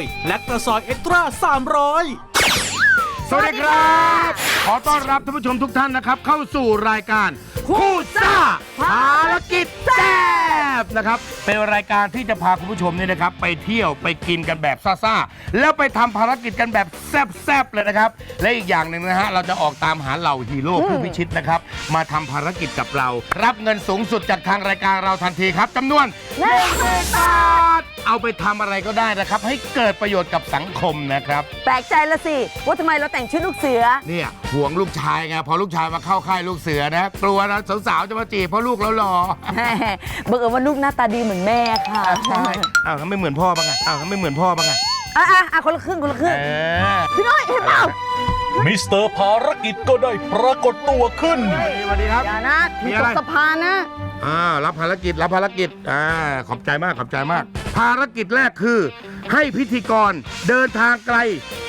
นับสนุนโดยแลคตาซอยเอ็กตร้า300 สวัสดีครับ ขอต้อนรับท่านผู้ชมทุกท่านนะครับ เข้าสู่รายการคู่ซ่าภารกิจแซ่บนะครับเป็นรายการที่จะพาคุณผู้ชมเนี่ยนะครับ ไปเที่ยวไปกินกันแบบซ่าๆแล้วไปทำภารกิจกันแบบแซ่บๆเลยนะครับ และอีกอย่างหนึ่งนะฮะเราจะออกตามหาเหล่าฮีโร่ผู้พิชิตนะครับ มาทำภารกิจกับเรา รับเงินสูงสุดจากทางรายการเราทันทีครับจำนวนหนึ่งหมื่นบาท เอาไปทำอะไรก็ได้นะครับ ให้เกิดประโยชน์กับสังคมนะครับ แปลกใจละสิ ว่าทำไมเราแต่งชุดลูกเสือ เนี่ยห่วงลูกชายไงพอลูกชายมาเข้าค่ายลูกเสือนะกลัวนะสาวๆจะมาจีบเพราะลูกเราหล่อบังเอิญว่าลูกหน้าตาดีเหมือนแม่ค่ะใช่อ้าวทำไม่เหมือนพ่อบ้างไงอ้าวทำไม่เหมือนพ่อบ้างไงอะอะอะคนละครึ่งคนละครึ่งเออพี่น้อยเห็นเปล่ามิสเตอร์ภารกิจก็ได้ปรากฏตัวขึ้น สวัสดีครับ อย่านะมีถึงอะไร ตกสะพานนะ อ่ารับภารกิจรับภารกิจอ่าขอบใจมากขอบใจมาก ภารกิจแรกคือ ให้พิธีกรเดินทางไกล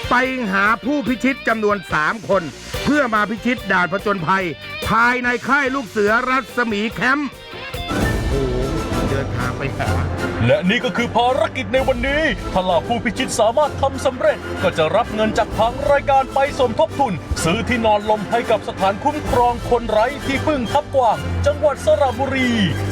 ไปหาผู้พิชิตจำนวน 3 คน เพื่อมาพิชิตด่านผจญภัย ภายในค่ายลูกเสือรัศมีแคมป์โอ้โหเดินทางไปหา และนี่ก็คือภารกิจในวันนี้ ถ้าเหล่าผู้พิชิตสามารถทำสำเร็จ ก็จะรับเงินจากทางรายการไปสมทบทุน ซื้อที่นอนลมให้กับสถานคุ้มครองคนไร้ที่พึ่งทับกว่างจังหวัดสระบุรี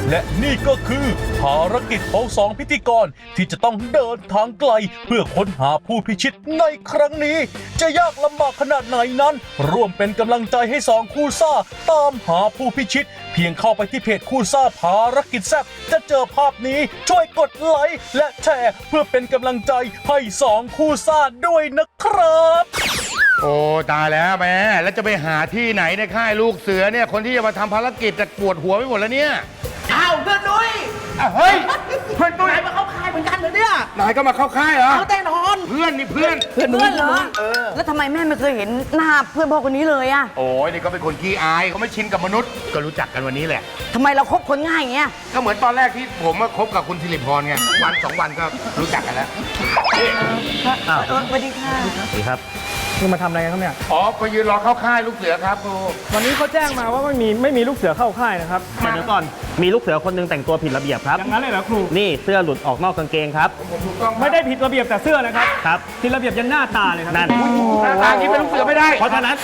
และนี่ก็คือภารกิจของสองพิธีกรที่จะต้องเดินทางไกล เพื่อค้นหาผู้พิชิตในครั้งนี้ จะยากลำบากขนาดไหนนั้น ร่วมเป็นกำลังใจให้สองคู่ซ่า ตามหาผู้พิชิต เพียงเข้าไปที่เพจคู่ซ่าภารกิจแซบจะเจอภาพนี้ช่วยกดไลค์และแชร์เพื่อเป็นกำลังใจให้สองคู่ซ่าด้วยนะครับโอ้ตายแล้วแม่แล้วจะไปหาที่ไหนในค่ายลูกเสือเนี่ยคนที่จะมาทำภารกิจจะปวดหัวไปหมดแล้วเนี่ย อ้าวเฮ้ย เพื่อนตุ้ยนายมาเข้าค่ายเหมือนกันเหรอเนี่ยนายก็มาเข้าค่ายเหรอ เอาแต่นอน เพื่อนนี่เพื่อนเพื่อนเหรอ แล้วทำไมแม่ไม่เคยเห็นหน้าเพื่อนพ่อคนนี้เลยอะโอ้ยนี่ก็เป็นคนขี้อายเขาไม่ชินกับมนุษย์ ก็รู้จักกันวันนี้แหละ ทำไมเราคบคนง่ายอย่างเงี้ย ก็เหมือนตอนแรกที่ผมมาคบกับคุณสิริพรไง วันสองวันก็รู้จักกันแล้วเออสวัสดีค่ะ นี่มาทำอะไรกันครับเนี่ย อ๋อก็ยืนรอเข้าค่ายลูกเสือครับครูวันนี้เขาแจ้งมาว่าไม่มีไม่มีลูกเสือเข้าค่ายนะครับเดี๋ยวก่อนมีลูกเสือคนหนึงแต่งตัวผิดระเบียบครับ อย่างนั้นเลยเหรอครู นี่เสื้อหลุดออกนอกกางเกงครับ ผมถูกต้องไม่ได้ผิดระเบียบแต่เสื้อนะครับครับ ผิดระเบียบยันหน้าตาเลยครับนั่น หน้าตาที่เป็นลูกเสือไม่ได้เพราะฉะนั้น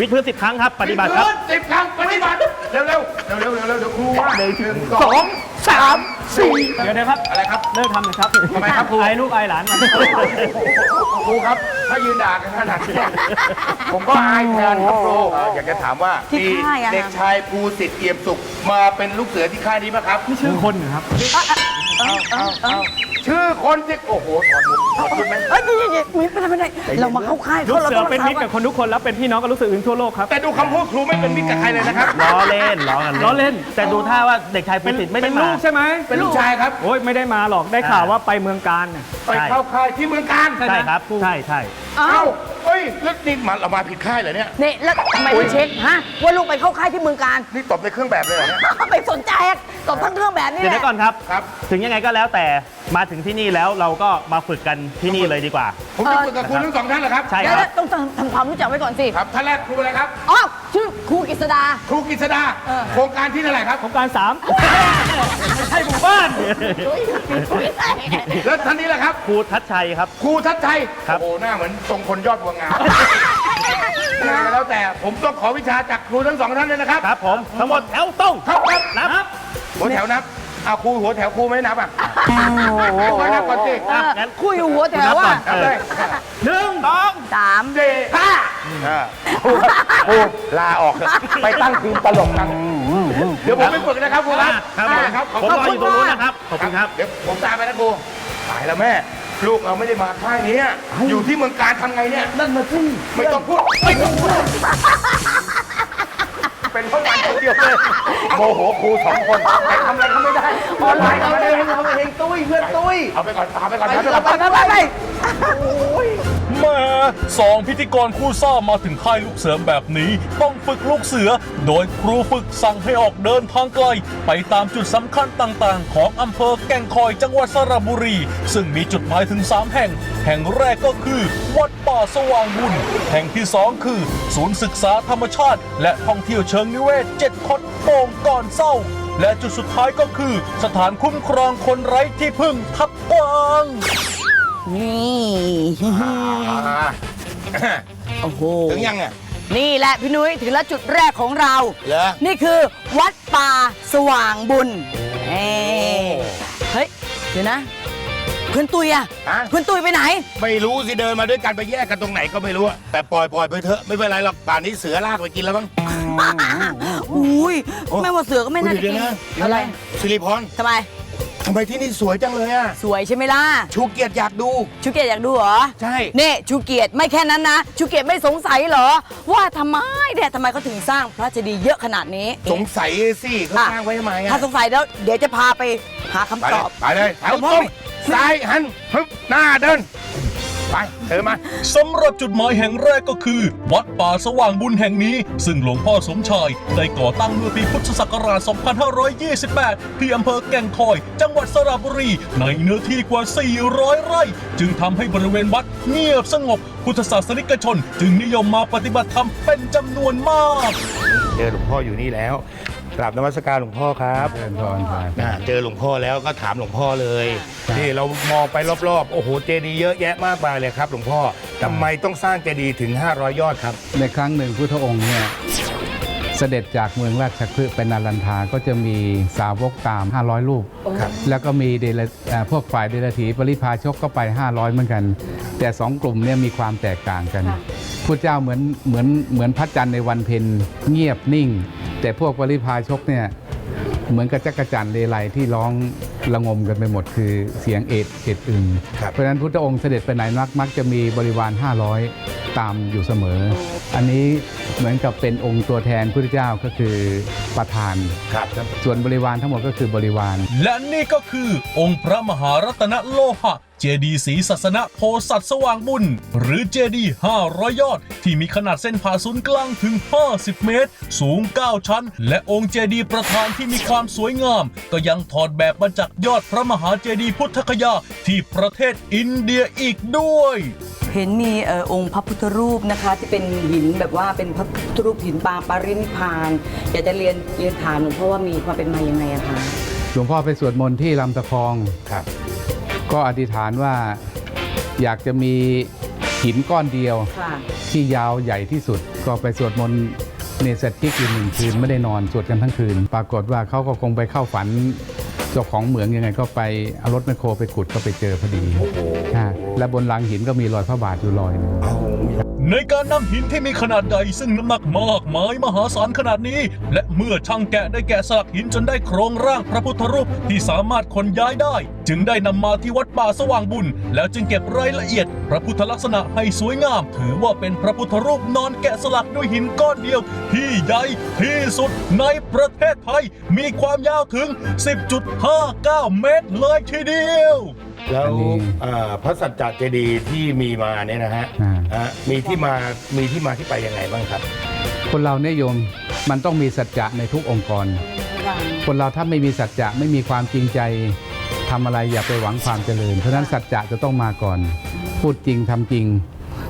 วิดพื้นสิบครั้งครับ ปฏิบัติครับ สิบครั้งปฏิบัติเร็วเร็วเร็วเร็วเร็วเร็วเดี๋ยวครูว่าหนึ่งสองสามสี่เดี๋ยวเดี๋ยวครับ อะไรครับ เลิกทำเลยครับทำไมครับครู ไอ้ลูกไอ้หลานมา ครูครับ ถ้ายืนด่ากันขนาดนี้ผมก็อายแทนครับครูเอ่ออยากจะถามว่าที่มีค่ายอะ เด็กชายภูสิทธิ์เอี่ยมสุขมาเป็นลูกเสือที่ค่ายนี้ไหมครับ ชื่อคนเหรอครับ ชื่อคนที่โอ้โหถอดหมวกถอดชุดไหม เอ้ยเดี๋ยวเดี๋ยวไม่เป็นไรไม่เป็นไรเรามาเข้าค่ายลูกเราเสืต้อองเป็นมิตรกับคนทุกคนแล้วเป็นพี่น้องกับลูกเสืออื่นทั่วโลกครับแต่ดูคำพูดครูไม่เป็นมิตรกับใครเลยนะครับ ล้อเล่นล้อกันล้อเล่นแต่ดูท่าว่าเด็กชายภูสิทธิ์ไม่ได้เป็นมาลูกใช่ไหมเป็นลูกชายครับ โอ้ยไม่ได้มาหรอกได้ข่าวว่าไปเมืองการเนี่ยไปเข้าค่ายที่เมืองการใช่ใช่ครับใช่ใช่ เอ้า เอ้าเฮ้ยแล้วนี่มาเรามาผิดค่ายเหรอเนี่ยเนี่ยแล้วทำไมไม่เช็คฮะว่าลูกไปเข้าค่ายที่เมืองการ นี่ตบในเครื่องแบบเลยเหรอเนี่ย ไปสนใจอะตบทั้งเครื่องแบบนี้เดี๋ยวแหเดี๋ละยวก่อนครับ ครับ ถึงยังไงก็แล้วแต่มาถึงที่นี่แล้วเราก็มาฝึกกันที่นี่เลยดีกว่า ผมจะฝึกกับคุณทั้งสองท่านเหรอครับ ใช่เดี๋คยวรับ ต้องทำความรู้จักไว้ก่อนสิ ครับท่านแรกครูอะไรครับ อ๋อชื่อครูกฤษดา ครูกฤษดาเออโครงการที่เท่าไหร่ครับ โครงการสามไม่ใช่หมู่บ้าน แล้วท่านนี้แหละครับ ครูทัชชัยครับ ครูทัศชัยครับโอ้โหหน้าเหมือนทรงคนยอดบัวงามยังไงก็แล้วแต่ผมต้องขอวิชาจากครูทั้งสองท่านเลยนะครับ ครับผมทั้งหมดแถวตรงครับครับนับหัวแถวนับเอาครูหัวแถวครูไม่นับอะครูนับก่อนสิเอองั้นคุยอยู่หัวแถวนับก่ว่าอนนับเลยหนึ่งสองสามสี่ห้า อ่าครูครับครูลาออกเถอะไปตั้งทีมตลกกันเดี๋ยวผมไปฝึกนะครับครูครับครับได้ครับขอบผมคุณรออยู่ตรงนู้นนะครับ ขอบคุณครับ เดี๋ยวผมตามไปนะครูตายแล้วแม่ ลูกเราไม่ได้มาค่ายนี้อยู่ที่เมืองการทำไงเนี่ย นั่นมาสิไม่ต้องพูด ไม่ต้องพูด เป็นเพราะวันคนเดียวเลยโมโหครูสองคนแต่ทำอะไรเขาไม่ได้ออนไลน์เขาไม่ได้เราเองตุ้ยเพื่อนตุ้ย เอาไปก่อนตามไปก่อนตามไปไปก่อนไปไปไปแหม่ สองพิธีกรคู่ซ่ามาถึงค่ายลูกเสือแบบนี้ ต้องฝึกลูกเสือ โดยครูฝึกสั่งให้ออกเดินทางไกล ไปตามจุดสำคัญต่างๆ ของอำเภอแก่งคอยจังหวัดสระบุรี ซึ่งมีจุดหมายถึง 3 แห่ง แห่งแรกก็คือ วัดป่าสว่างบุญแห่งที่ 2 คือ ศูนย์ศึกษาธรรมชาติ และท่องเที่ยวเชิงนิเวศเจ็ดคดโป่งก่อนเศร้าและจุดสุดท้ายก็คือ สถานคุ้มครองคนไร้ที่พึ่งทับกวาง นี่อ่าโอ้โห ถึงยังเนี่ย นี่แหละพี่นุ้ยถึงแล้วจุดแรกของเรา เหรอ นี่คือวัดป่าสว่างบุญเอ้เฮ้ย เดี๋ยวนะ เพื่อนตุยอะอะเพื่อนตุยไปไหน ไม่รู้สิเดินมาด้วยกันไปแยกกันตรงไหนก็ไม่รู้อะแต่ปล่อยปล่อยไปเถอะไม่เป็นไรหรอกป่านนี้เสือลากไปกินแล้วมั้ง อุ้ยโอ้ไม่ว่าเสือก็ไม่น่าจะเดี๋ยวกินนะอะไร สิริพรทำไม ทำไมที่นี่สวยจังเลยอะสวยใช่ไหมล่ะ ชูเกียรติอยากดู ชูเกียรติอยากดูเหรอใช่นี่ชูเกียรติไม่แค่นั้นนะ ชูเกียรติไม่สงสัยเหรอ ว่าทำไมเนี่ยทำไมเขาถึงสร้างพระเจดีย์เยอะขนาดนี้ สงสัยสิเขาอะสร้างไว้ทำไมอะถ้าสงสัยแล้วเดี๋ยวจะพาไปหาคำไปตเลยอบไปเลยแถวผมว่าตรงไม่ซ้ายหันฮึบหน้าเดิน ไปเดินมาสำหรับจุดหมายแห่งแรกก็คือ วัดป่าสว่างบุญแห่งนี้ ซึ่งหลวงพ่อสมชายได้ก่อตั้งเมื่อปีพุทธศักราช 2528 ที่อำเภอแก่งคอย จังหวัดสระบุรี ในเนื้อที่กว่า 400 ไร่ จึงทำให้บริเวณวัดเงียบสงบ พุทธศาสนิกชน จึงนิยมมาปฏิบัติธรรมเป็นจำนวนมาก เจอหลวงพ่ออยู่นี่แล้ว กราบนมัสการหลวงพ่อครับเจริญพรนะเจอหลวงพ่อแล้วก็ถามหลวงพ่อเลยนี่เรามองไปรอบๆ โอ้โหเจดีย์เยอะแยะมากมายเลยครับ หลวงพ่อทำไมต้องสร้างเจดีย์ถึง 500 ยอดครับ ในครั้งหนึ่งพุทธองค์เนี่ย เสด็จจากเมืองราชคฤห์ไปนารันทาก็จะมีสาวกตาม 500 รูปครับแล้วก็มีเดลเอ่อพวกฝ่ายเดลถีปริพาชกก็ไป 500 เหมือนกัน แต่สองกลุ่มเนี่ยมีความแตกต่างกันพุทธเจ้าเหมือนเหมือนเหมือนพระจันทร์ในวันเพ็ญเงียบนิ่ง แต่พวกปริพาชกเนี่ยเหมือนกับจักรจันทร์เลไลที่ร้อง ระงมกันไปหมดคือเสียงเอ็ดเอ็ดอึงครับเพราะฉะนั้นพุทธองค์เสด็จไปไหนมักมักจะมีบริวาร 500 ตามอยู่เสมอ อันนี้เหมือนกับเป็นองค์ตัวแทนพุทธเจ้าก็คือประธานครับส่วนบริวารทั้งหมดก็คือบริวาร และนี่ก็คือองค์พระมหารัตนโลหะ เจดีย์ศรีสัสนะโพสัตว์สว่างบุญ หรือเจดีย์500 ยอด ที่มีขนาดเส้นผ่าศูนย์กลางถึง 50 เมตร สูง 9 ชั้น และองค์เจดีย์ประธานที่มีความสวยงาม ก็ยังถอดแบบมาจากยอดพระมหาเจดีย์พุทธคยาที่ประเทศอินเดียอีกด้วยเห็นมีเอ่องค์พระพุทธรูปนะคะ ที่เป็นหินแบบว่าเป็นพระพุทธรูปหินปางปารินิพาน อยากจะเรียนเรียนถามหลวงพ่อว่ามีความเป็นมาอยังไงอะคะ หลวงพ่อไปสวดมนต์ที่ลำตะคอง ครับ ก็อธิษฐานว่าอยากจะมีหินก้อนเดียว ค่ะ ที่ยาวใหญ่ที่สุด ก็ไปสวดมนต์เนสติกอยู่หนึ่งคืนไม่ได้นอนสวดกันทั้งคืน ปรากฏว่าเขาก็คงไปเข้าฝันเจ้าของเหมืองยังไงก็ไปเอารถแมคโครไปขุดก็ไปเจอพอดีฮะและบนลังหินก็มีรอยพระบาทอยู่รอยหนึง ในการนำหินที่มีขนาดใหญ่ซึ่งน้ำหนักมากมายมหาศาลขนาดนี้ และเมื่อช่างแกะได้แกะสลักหินจนได้โครงร่างพระพุทธรูปที่สามารถขนย้ายได้ จึงได้นำมาที่วัดป่าสว่างบุญ แล้วจึงเก็บรายละเอียด พระพุทธลักษณะให้สวยงาม ถือว่าเป็นพระพุทธรูปนอนแกะสลักด้วยหินก้อนเดียว ที่ใหญ่ที่สุดในประเทศไทย มีความยาวถึง 10.59 เมตรเลยทีเดียว แล้วอันนี้เอ่อพระสัจจะเจดีย์ที่มีมาเนี่ยนะฮะอ่า อะมีที่มามีที่มาที่ไปยังไงบ้างครับ คนเราเนี่ยโยมมันต้องมีสัจจะในทุกองค์กร คนเราถ้าไม่มีสัจจะไม่มีความจริงใจทำอะไรอย่าไปหวังความเจริญ เพราะฉะนั้นสัจจะจะต้องมาก่อน พูดจริงทำจริง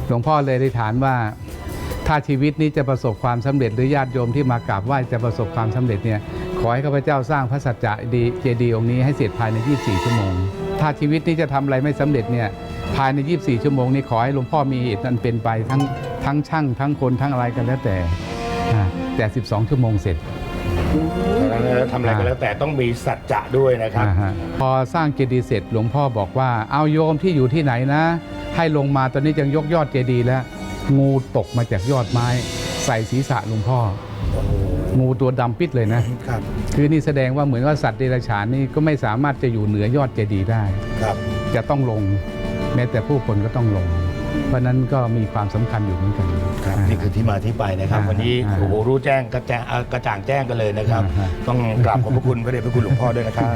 หลวงพ่อเลยได้ฐานว่า ถ้าชีวิตนี้จะประสบความสำเร็จหรือญาติโยมที่มากราบไหว้จะประสบความสำเร็จเนี่ยขอให้ข้าพเจ้าสร้างพระสัจจะดีเจดีย์องค์นี้ให้เสร็จภายใน 24 ชั่วโมง ถ้าชีวิตนี้จะทำอะไรไม่สำเร็จเนี่ยภายใน 24 ชั่วโมงนี้ขอให้หลวงพ่อมีเหตุนั้นเป็นไปทั้งทั้งช่างทั้งคนทั้งอะไรกันแล้วแต่อ่าแต่ 12 ชั่วโมงเสร็จทำอะไรก็แล้วแต่ต้องมีสัจจะด้วยนะครับอ่าฮะพอสร้างเจดีย์เสร็จหลวงพ่อบอกว่าเอาโยมที่อยู่ที่ไหนนะ ให้ลงมาตอนนี้ยังยกยอดเจดีย์แล้ว งูตกมาจากยอดไม้ ใส่ศีรษะหลวงพ่อ งูตัวดำปิดเลยนะครับคือนี่แสดงว่าเหมือนว่าสัตว์เดรัจฉานนี่ก็ไม่สามารถจะอยู่เหนือยอดเจดีย์ได้ครับจะต้องลง แม้แต่ผู้คนก็ต้องลง เพราะฉะนั้นก็มีความสำคัญอยู่เหมือนกันครับนี่คือที่มาที่ไปนะครับอ่าวันนี้อ่าโอ้โหรู้แจ้งกระจ่างเอ่อกระจ่างแจ้งกันเลยนะครับอ่าต้องกราบขอบพระคุณพระเดชพระคุณหลวงพ่อด้วยนะครับ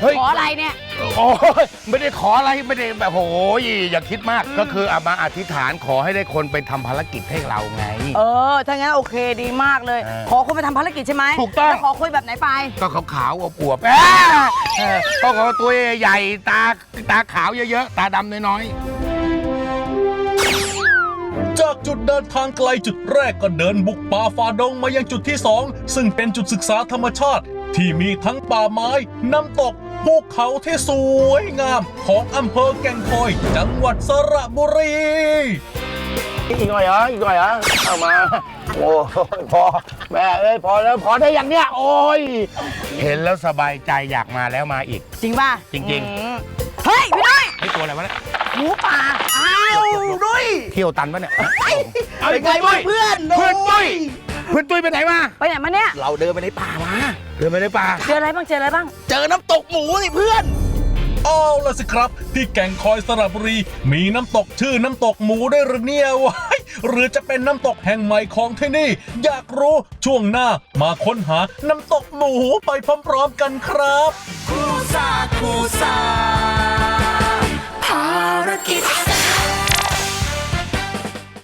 เจริญพรชูเกียรติเฮ้ย ขออะไรเนี่ย โอ้ยไม่ได้ขออะไรไม่ได้แบบโอ้ยอย่าคิดมากก็คือเอามาอธิษฐานขอให้ได้คนไปทำภารกิจให้เราไง เออ ถ้างั้นโอเคดีมากเลย เออขอคุยไปทำภารกิจใช่ไหมถูกต้อง แล้วขอคุยแบบไหนไป ก็ขาวๆอวบๆเอ้ยเออก็ขอตัวใหญ่ๆตาตาขาวเยอะๆ ตาดำน้อยจากจุดเดินทางไกลจุดแรกก็เดินบุกป่าฝ่าดงมายังจุดที่สองซึ่งเป็นจุดศึกษาธรรมชาติ ที่มีทั้งป่าไม้ น้ำตก ภูเขาที่สวยงาม ของอำเภอแก่งคอย จังหวัดสระบุรี อีกหน่อยเหรออีกหน่อยเหรอเอามา โอ้ยพอแม่เอ้ยพอแล้วพอได้อย่างเนี้ยโอ้ยเห็นแล้วสบายใจอยากมาแล้วมาอีก จริงป่ะจริงๆอืมเฮ้ยพี่น้อยไอ้ตัวอะไรวะเนี่ยหมูป่าอ้าวดุยเที่ยวตันปะเนี่ยเป็นไงบ้างเพื่อนเพื่อนตุ้ยเพื่อนตุ้ยไปไหนมาไปไหนมาเนี่ยเราเดินไปในป่ามา เดินไปในป่า เจออะไรบ้างเจออะไรบ้าง เจอน้ำตกหมูสิเพื่อน เอาล่ะสิครับ ที่แก่งคอยสระบุรี มีน้ำตกชื่อน้ำตกหมูได้วยหรือเนี่ยว้ายหรือจะเป็นน้ำตกแห่งใหม่ของที่นี่ อยากรู้ช่วงหน้ามาค้นหาน้ำตกหมูไปพร้อมๆกันครับ คูซาคูซา